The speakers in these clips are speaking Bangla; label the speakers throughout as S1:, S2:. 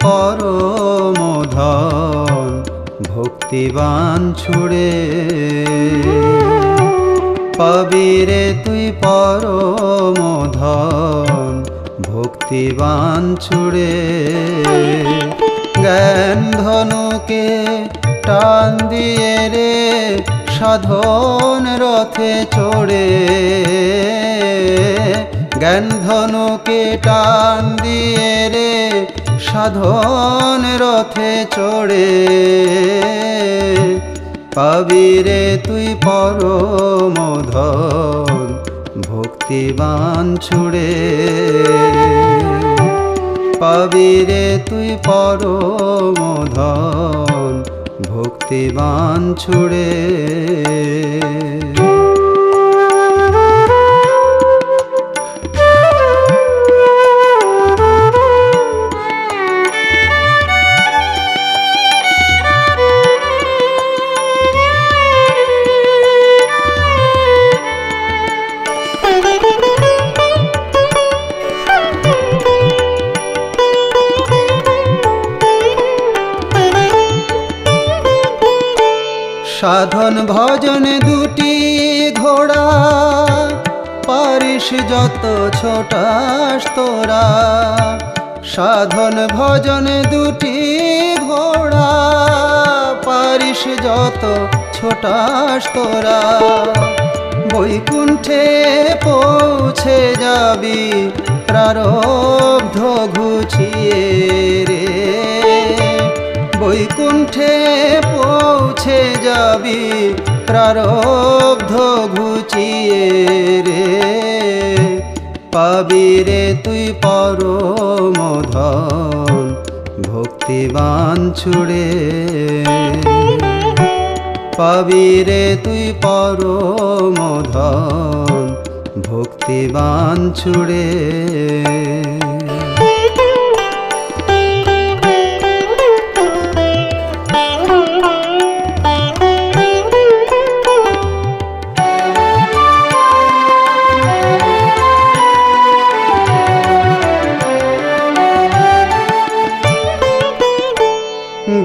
S1: পরমধন, ভক্তিবান ছুড়ে। পাবিরে তুই পরমধন, ভক্তিবান ছুড়ে। জ্ঞান ধনুকে টান দিয়ে রে, সাধন রথে চড়ে। জ্ঞান ধনুকে টান দিয়ে রে, সাধন রথে চড়ে। পাবিরে তুই পরমধন, ভক্তিবান ছুড়ে। পাবিরে তুই পরমধন, ভক্তিবান ছুড়ে। সাধন ভজন দুটি ঘোড়া, পারিস যত ছোটাস তোরা। সাধন ভজন দুটি ঘোড়া, পারিস যত ছোটাস তোরা। বৈকুণ্ঠে পৌঁছে যাবি, প্রারব্ধ ঘুচিয়ে রে। বৈকুণ্ঠে পৌঁছে যাবি? প্রারব্ধ ঘুচিয়ে রে। পাবি রে তুই পরমধন, ভক্তিবান ছুড়ে। পাবি রে তুই পরমধন, ভক্তিবান ছুড়ে।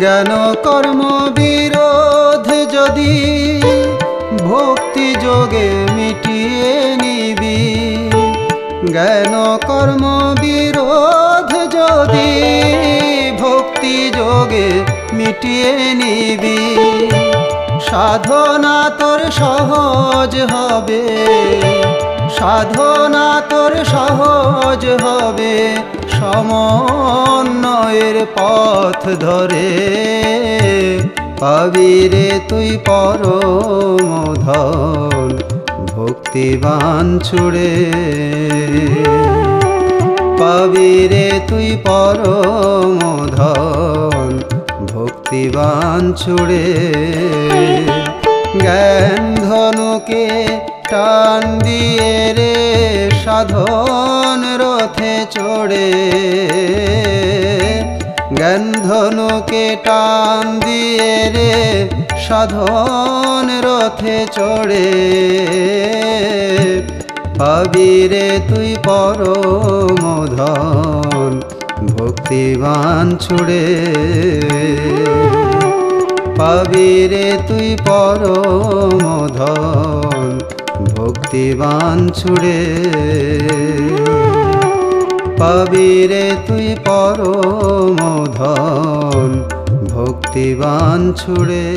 S1: জ্ঞান কর্ম বিরোধ যদি, ভক্তি যোগে মিটিয়ে নিবি। জ্ঞান কর্ম বিরোধ যদি, ভক্তি যোগে মিটিয়ে নিবি। সাধনা তোর সহজ হবে, সাধনা তোর সহজ হবে সমন্বয়ের পথ ধরে। পাবিরে তুই পরমধন, ভক্তিবান ছুড়ে। পাবিরে তুই পরমধন, ভক্তিবান ছুড়ে। জ্ঞান ধনুকে টান দিয়ে রে, সাধন রথে চড়ে। জ্ঞান ধনুকে টান দিয়ে রে, সাধন রথে চড়ে। পাবিরে তুই পরমধন, ভক্তিবান ছুড়ে। পাবিরে তুই পরমধন, ভক্তিবান ছুড়ে। পাবিরে তুই পরমধন ভক্তিবান ছুড়ে।